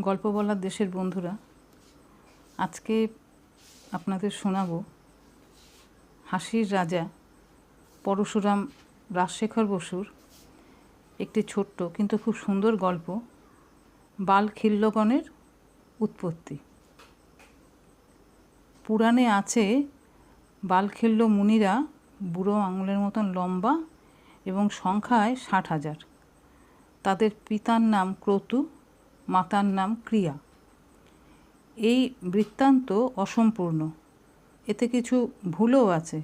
গল্প বলার দেশের বন্ধুরা, আজকে আপনাদের শোনাবো হাসির রাজা পরশুরাম রাজশেখর বসুর একটি ছোট্ট কিন্তু খুব সুন্দর গল্প বালখিল্যগণের উৎপত্তি। পুরাণে আছে বালখিল্য মুনিরা বুড়ো আঙুলের মতন লম্বা এবং সংখ্যায় ষাট হাজার। তাদের পিতার নাম ক্রতু মাতার নাম ক্রিয়া। এই বৃত্তান্ত অসম্পূর্ণ। এতে কিছু ভুলও আছে।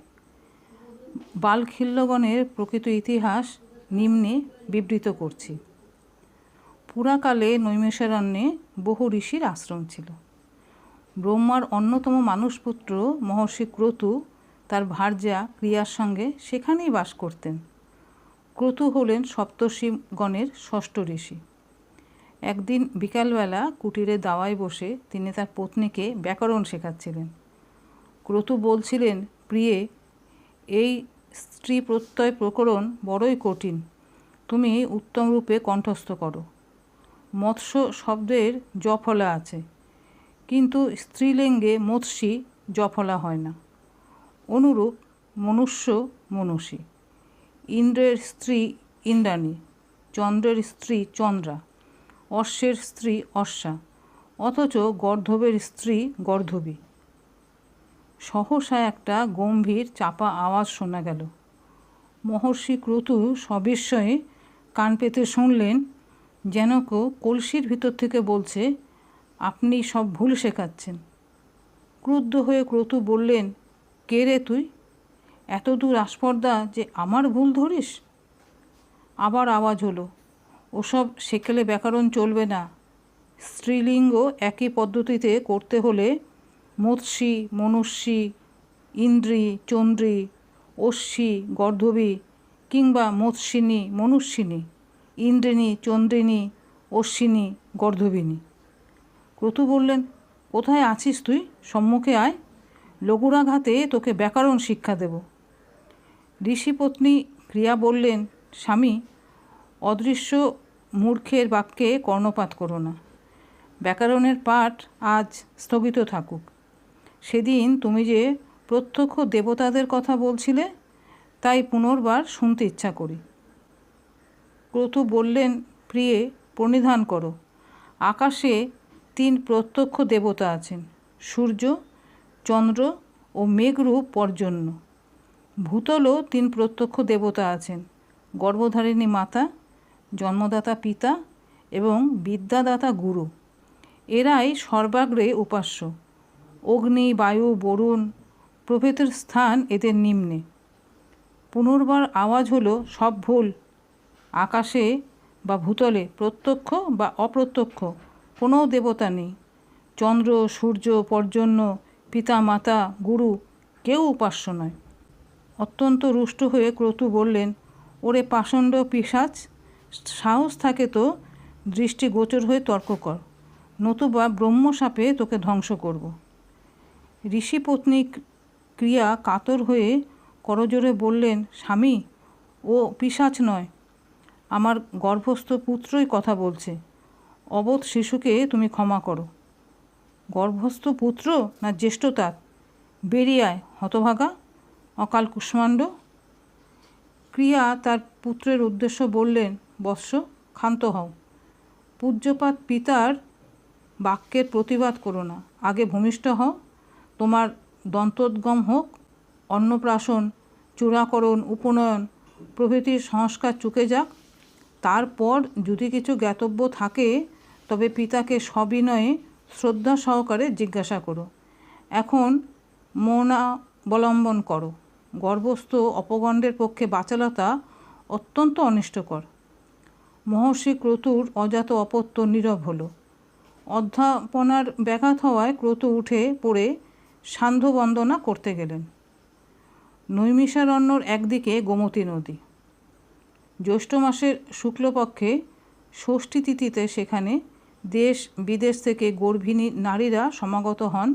বালখিল্যগণের প্রকৃত ইতিহাস নিম্নে বিবৃত করছি। পুরাকালে নৈমেষারণ্যে বহু ঋষির আশ্রম ছিল। ব্রহ্মার অন্যতম মানুষপুত্র মহর্ষি ক্রতু তার ভার্যা ক্রিয়ার সঙ্গে সেখানেই বাস করতেন। ক্রতু হলেন সপ্তর্ষিগণের ষষ্ঠ ঋষি। একদিন বিকালবেলা কুটিরে দাওয়ায় বসে তিনি তার পত্নীকে ব্যাকরণ শেখাচ্ছিলেন। ক্রতু বলছিলেন, প্রিয়ে, এই স্ত্রী প্রত্যয় প্রকরণ বড়ই কঠিন। তুমি উত্তম রূপে কণ্ঠস্থ করো। মৎস্য শব্দের জফলা আছে, কিন্তু স্ত্রীলিঙ্গে মৎস্যি জফলা হয় না। অনুরূপ মনুষ্য মনুষী। ইন্দ্রের স্ত্রী ইন্দ্রাণী, চন্দ্রের স্ত্রী চন্দ্রা। অশ্বের স্ত্রী অশ্বা, অথচ গর্ধবের স্ত্রী গর্ধবী। সহসা একটা গম্ভীর, চাপা আওয়াজ শোনা গেল। মহর্ষি ক্রতু সবিস্ময়ে কান পেতে শুনলেন, যেন কেউ কলসির ভিতর থেকে বলছে, আপনি সব ভুল শেখাচ্ছেন। ক্রুদ্ধ হয়ে ক্রতু বললেন, কে রে তুই? এত দূর আস্পর্দা যে আমার ভুল ধরিস? আবার আওয়াজ হলো ওসব সেকেলে ব্যাকরণ চলবে না। স্ত্রীলিঙ্গ একই পদ্ধতিতে করতে হলে মৎস্যী, মনুষ্যী, ইন্দ্রী, চন্দ্রী, অশ্বী, গর্ধবী কিংবা মৎস্যিনী, মনুষ্যিনী, ইন্দ্রিণী চন্দ্রিনী অশ্বিনী, গর্ধবিনী। ক্রতু বললেন, কোথায় আছিস তুই? সম্মুখে আয়। লঘুরাঘাতে তোকে ব্যাকরণ শিক্ষা দেব। ঋষিপত্নী ক্রিয়া বললেন, স্বামী, অদৃশ্য মূর্খের বাক্যে কর্ণপাত করো না। ব্যাকরণের পাঠ আজ স্থগিত থাকুক। সেদিন তুমি যে প্রত্যক্ষ দেবতাদের কথা বলছিলে, তাই পুনর্বার শুনতে ইচ্ছা করি। ক্রতু বললেন, প্রিয়ে, প্রণিধান করো। আকাশে তিন প্রত্যক্ষ দেবতা আছেন, সূর্য, চন্দ্র ও মেঘরূপ পর্জন্য। ভূতলও তিন প্রত্যক্ষ দেবতা আছেন, গর্ভধারিণী মাতা জন্মদাতা পিতা এবং বিদ্যাদাতা গুরু। এরাই সর্বাগ্রে উপাস্য। অগ্নি, বায়ু, বরুণ প্রভৃতির স্থান এদের নিম্নে। পুনর্বার আওয়াজ হলো সব ভুল। আকাশে বা ভূতলে প্রত্যক্ষ বা অপ্রত্যক্ষ কোনো দেবতা নেই। চন্দ্র, সূর্য, পর্জন্য পিতা মাতা গুরু কেউ উপাস্য নয়। অত্যন্ত রুষ্ট হয়ে ক্রতু বললেন, ওরে পাষণ্ড পিসাচ সাহস থাকে তো, দৃষ্টি গোচর হয়ে তর্ক কর। নতুবা ব্রহ্মসাপে তোকে ধ্বংস করব। ঋষি পত্নী ক্রিয়া কাতর হয়ে করজোরে বললেন, স্বামী, ও পিসাচ নয়। আমার গর্ভস্থ পুত্রই কথা বলছে। অবোধ শিশুকে তুমি ক্ষমা করো। গর্ভস্থ পুত্র না জ্যেষ্ঠ তার? বেরিয়ে আয়, হতভাগা, অকাল কুষ্মাণ্ড। ক্রিয়া তার পুত্রের উদ্দেশ্য বললেন বৎস ক্ষান্ত হও। পূজ্যপাত পিতার বাক্যের প্রতিবাদ করো না। আগে ভূমিষ্ঠ হও, তোমার দন্তোদ্গম হোক, অন্নপ্রাশন, চূড়াকরণ, উপনয়ন, প্রভৃতির সংস্কার চুকে যাক। তারপর যদি কিছু জ্ঞাতব্য থাকে, তবে পিতাকে সবিনয়ে শ্রদ্ধা সহকারে জিজ্ঞাসা করো। এখন মৌনাবলম্বন করো। গর্ভস্থ অপগণ্ডের পক্ষে বাচালতা অত্যন্ত অনিষ্টকর। মহর্ষি ক্রতুর অজাত অপত্য নীরব হলো। অধ্যাপনার ব্যাঘাত হওয়ায় ক্রতু উঠে পড়ে সান্ধ্য বন্দনা করতে গেলেন। নৈমিষারণ্যর একদিকে গোমতী নদী। জ্যৈষ্ঠ মাসের শুক্লপক্ষে ষষ্ঠী তিথিতে সেখানে দেশ বিদেশ থেকে গর্ভিণী নারীরা সমাগত হন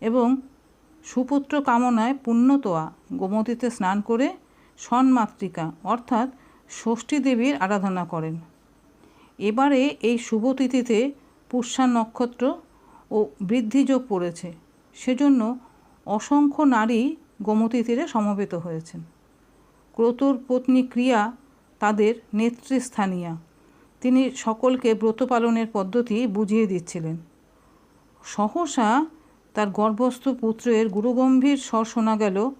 এবং সুপুত্র কামনায় পুণ্যতোয়া গোমতীতে স্নান করে সন্মাতৃকা, অর্থাৎ ষষ্ঠী দেবীর আরাধনা করেন। এবারে এই শুভ তিথিতে পুষ্যা নক্ষত্র ও বৃদ্ধিযোগ পড়েছে। সেজন্য অসংখ্য নারী গোমতী তীরে সমবেত হয়েছেন। ক্রতুর পত্নী ক্রিয়া তাদের নেতৃস্থানীয়া। তিনি সকলকে ব্রত পালনের পদ্ধতি বুঝিয়ে দিচ্ছিলেন। সহসা তার গর্ভস্থ পুত্রের গুরুগম্ভীর স্বর শোনা গেল,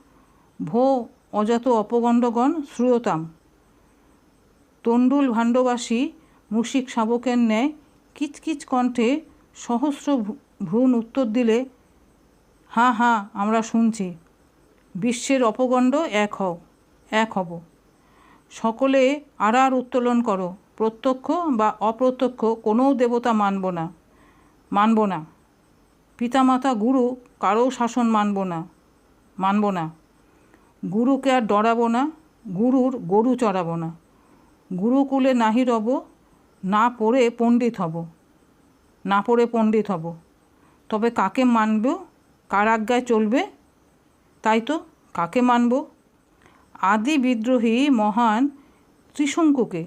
ভো, অজাত অপগণ্ডগণ, শ্রুয়তাম। তণ্ডুল ভাণ্ডবাসী মুশিক শাবকের ন্যায় কিচকিচ কণ্ঠে সহস্র ভ্রূণ উত্তর দিলে, হাঁ হাঁ, আমরা শুনছি। বিশ্বের অপগণ্ড এক হও, এক হব। সকলে আড়ার উত্তোলন করো। প্রত্যক্ষ বা অপ্রত্যক্ষ কোনো দেবতা মানব না মানব না। পিতামাতা, গুরু কারও শাসন মানব না মানব না। গুরুকে আর ডরাবো না, গুরুর গরু চড়াবো না। গুরুকুলে নাহি রব, না পড়ে পণ্ডিত হব। না পড়ে পণ্ডিত হব। তবে কাকে মানব, কার আজ্ঞায় চলবে? তাই তো, কাকে মানব? আদি বিদ্রোহী মহান ত্রিশঙ্কুকে,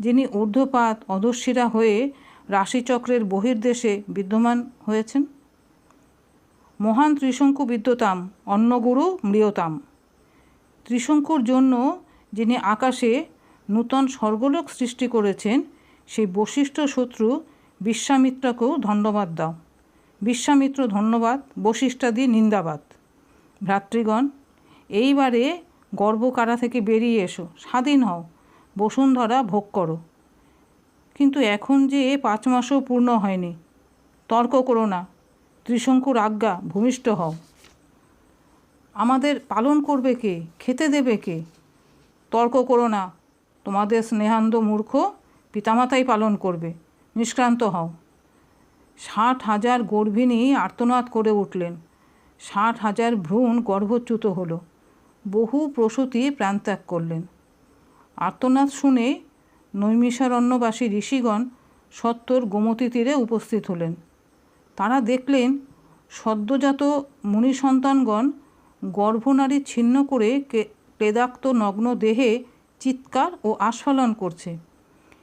যিনি ঊর্ধ্বপাত অধস্বীরা হয়ে রাশিচক্রের বহির্দেশে বিদ্যমান হয়েছেন। মহান ত্রিশঙ্কু বিদ্যতাম, অন্নগুরু মৃয়তাম। ত্রিশঙ্কুর জন্য যিনি আকাশে নূতন স্বর্গলোক সৃষ্টি করেছেন, সেই বশিষ্ঠ শত্রু বিশ্বামিত্রকেও ধন্যবাদ দাও। বিশ্বামিত্র ধন্যবাদ, বশিষ্ঠাদি নিন্দাবাদ। ভ্রাতৃগণ, এইবারে গর্ভকারা থেকে বেরিয়ে এসো, স্বাধীন হও, বসুন্ধরা ভোগ করো। কিন্তু এখন যে পাঁচ মাসও পূর্ণ হয়নি, তর্ক করো না, ত্রিশঙ্কুর আজ্ঞা ভূমিষ্ঠ হও। আমাদের পালন করবে কে, খেতে দেবে কে? তর্ক করো না তোমাদের স্নেহান্ধ মূর্খ পিতামাতাই পালন করবে। নিষ্ক্রান্ত হও। ষাট হাজার গর্ভিণী আর্তনাদ করে উঠলেন। ষাট হাজার ভ্রূণ গর্ভচ্যুত হলো। বহু প্রসূতি প্রাণত্যাগ করলেন। আর্তনাদ শুনে নৈমিষারণ্যবাসী ঋষিগণ সত্তর গোমতী তীরে উপস্থিত হলেন। তারা দেখলেন সদ্যজাত মুনি সন্তানগণ গর্ভনারী ছিন্ন করে ক্লেদাক্ত নগ্ন দেহে চিৎকার ও আস্ফালন করছে।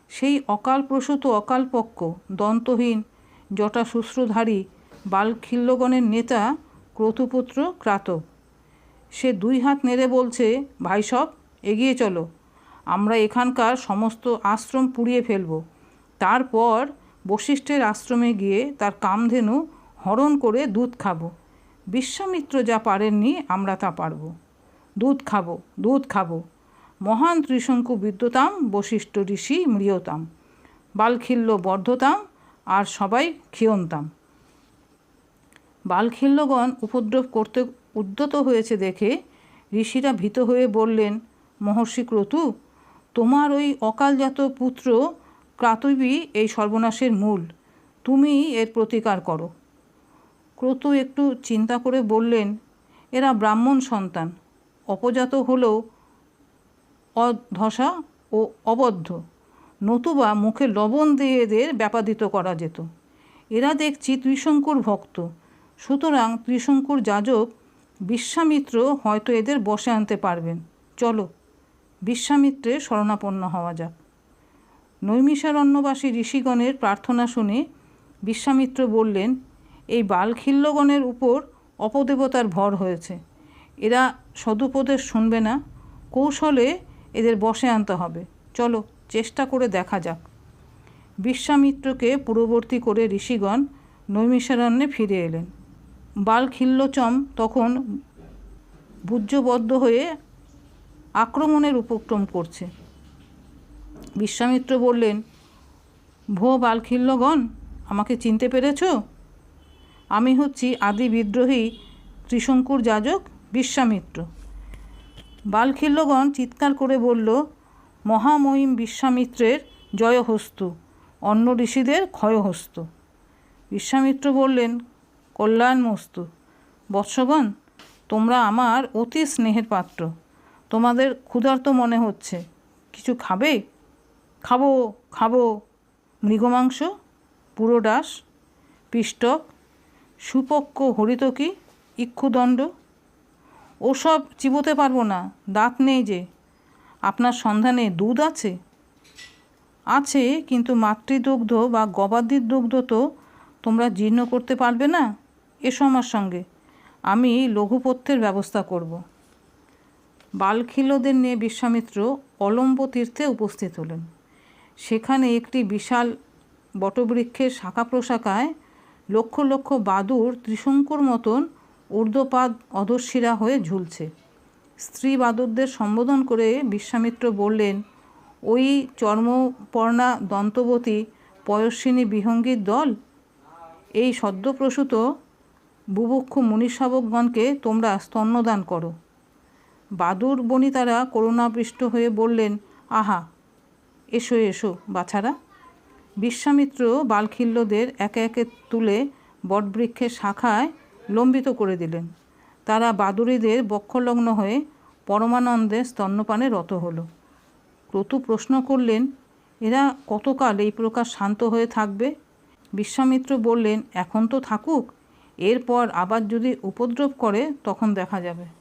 সেই অকাল প্রসূত অকালপক্ষ দন্তহীন জটা শুশ্রুধারী বালখিল্যগণের নেতা ক্রতুপুত্র ক্রাত। সে দুই হাত নেড়ে বলছে, ভাই সব, এগিয়ে চলো। আমরা এখানকার সমস্ত আশ্রম পুড়িয়ে ফেলব। তারপর বশিষ্ঠের আশ্রমে গিয়ে তার কামধেনু হরণ করে দুধ খাব। বিশ্বামিত্র যা পারেননি, আমরা তা পারব। দুধ খাব দুধ খাব। মহান ত্রিশঙ্কু বিদ্যতাম, বশিষ্ঠ ঋষি মৃয়তাম। বালখিল্য বর্ধতাম, আর সবাই ক্ষিয়ন্তাম। বালখিল্যগণ উপদ্রব করতে উদ্যত হয়েছে দেখে ঋষিরা ভীত হয়ে বললেন, মহর্ষি ক্রতু, তোমার ওই অকালজাত পুত্র ক্রাতবী এই সর্বনাশের মূল। তুমি এর প্রতিকার করো। ক্রতু একটু চিন্তা করে বললেন, এরা ব্রাহ্মণ সন্তান, অপজাত হলেও অধসা ও অবদ্ধ। নতুবা মুখে লবণ দিয়ে এদের ব্যাপাদিত করা যেত। এরা দেখছি ত্রিশঙ্কুর ভক্ত। সুতরাং ত্রিশঙ্কুর যাজক বিশ্বামিত্র হয়তো এদের বসে আনতে পারবেন। চলো, বিশ্বামিত্রের শরণাপন্ন হওয়া যাক। নৈমিষারণ্যবাসী ঋষিগণের প্রার্থনা শুনে বিশ্বামিত্র বললেন, এই বালখিল্যগণের উপর অপদেবতার ভর হয়েছে। এরা সদুপদেশ শুনবে না। কৌশলে এদের বসে আনতে হবে। চলো, চেষ্টা করে দেখা যাক। বিশ্বামিত্রকে পূর্ববর্তী করে ঋষিগণ নৈমিষারণ্যে ফিরে এলেন। বালখিল্যচম তখন বুজ্জবদ্ধ হয়ে আক্রমণের উপক্রম করছে। বিশ্বামিত্র বললেন, ভো বালখিল্যগণ আমাকে চিনতে পেরেছ? আমি হচ্ছি আদি বিদ্রোহী ত্রিশঙ্কুর যাজক বিশ্বামিত্র। বালখিল্যগণ চিৎকার করে বলল, মহামহিম বিশ্বামিত্রের জয়হস্তু, অন্য ঋষিদের ক্ষয়হস্ত। বিশ্বামিত্র বললেন, কল্যাণমস্তু, বৎসগণ, তোমরা আমার অতি স্নেহের পাত্র, তোমাদের ক্ষুধার্ত মনে হচ্ছে, কিছু খাবে? খাব খাব, মৃগমাংস পুরো ডাস পিষ্টক সুপক্ষ হরিতকি ইক্ষুদণ্ড ওসব চিবোতে পারব না, দাঁত নেই যে। আপনার সন্ধানে দুধ আছে? আছে, কিন্তু মাতৃদুগ্ধ বা গবাদির দুগ্ধ তো তোমরা জীর্ণ করতে পারবে না? এসো আমার সঙ্গে, আমি লঘুপথ্যের ব্যবস্থা করব। বালখিল্যদের নিয়ে বিশ্বামিত্র অলম্ব তীর্থে উপস্থিত হলেন। সেখানে একটি বিশাল বটবৃক্ষের শাখা প্রশাখায় লক্ষ লক্ষ বাদুর ত্রিশঙ্কুর মতন ঊর্ধ্বপাদ অধশিরা হয়ে ঝুলছে। স্ত্রী বাদরদের সম্বোধন করে বিশ্বামিত্র বললেন, ওই চর্মপর্ণা দন্তবতী পয়স্বিনী বিহঙ্গীর দল? এই সদ্যপ্রসূত বুভুক্ষু মুনিশাবকগণকে তোমরা স্তন্যদান করো। বাদুর বনিতারা করুণাপৃষ্ট হয়ে বললেন, আহা, এসো এসো, বাছারা। বিশ্বামিত্র বালখিল্যদের একে একে তুলে বটবৃক্ষের শাখায় লম্বিত করে দিলেন। তারা বাদুড়িদের বক্ষলগ্ন হয়ে পরমানন্দে স্তন্যপানে রত হল। ক্রতু প্রশ্ন করলেন, এরা কতকাল এই প্রকার শান্ত হয়ে থাকবে? বিশ্বামিত্র বললেন, এখন তো থাকুক, এরপর আবার যদি উপদ্রব করে, তখন দেখা যাবে।